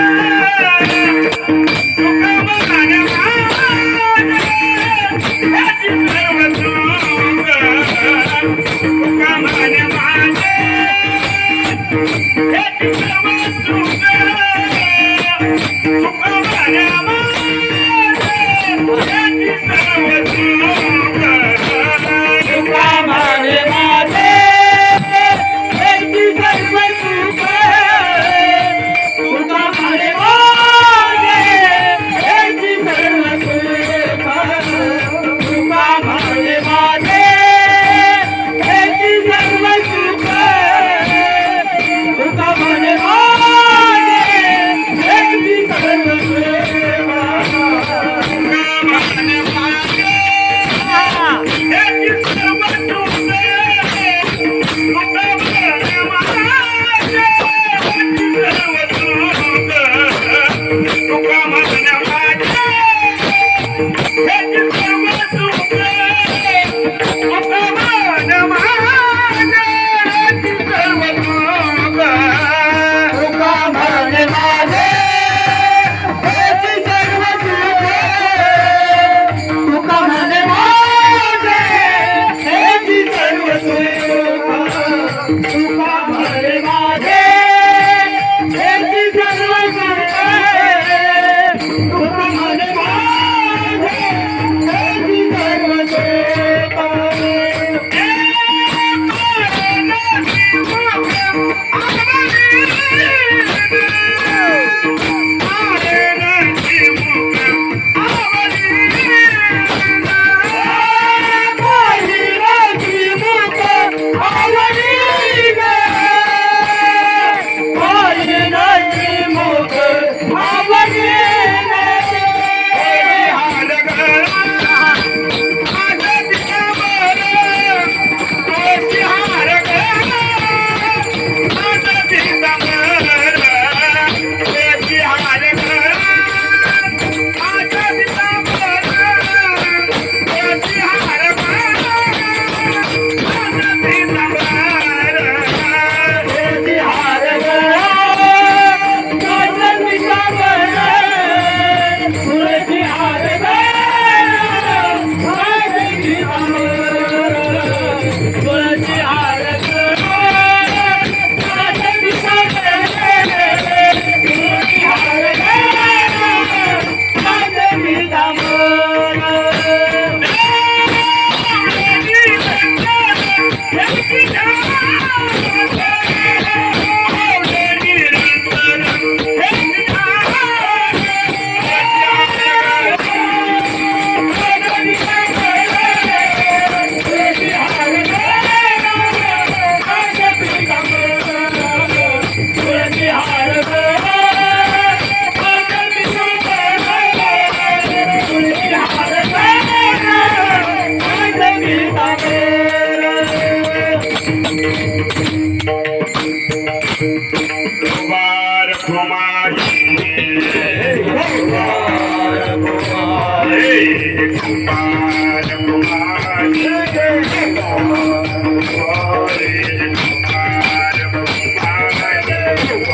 Yeah.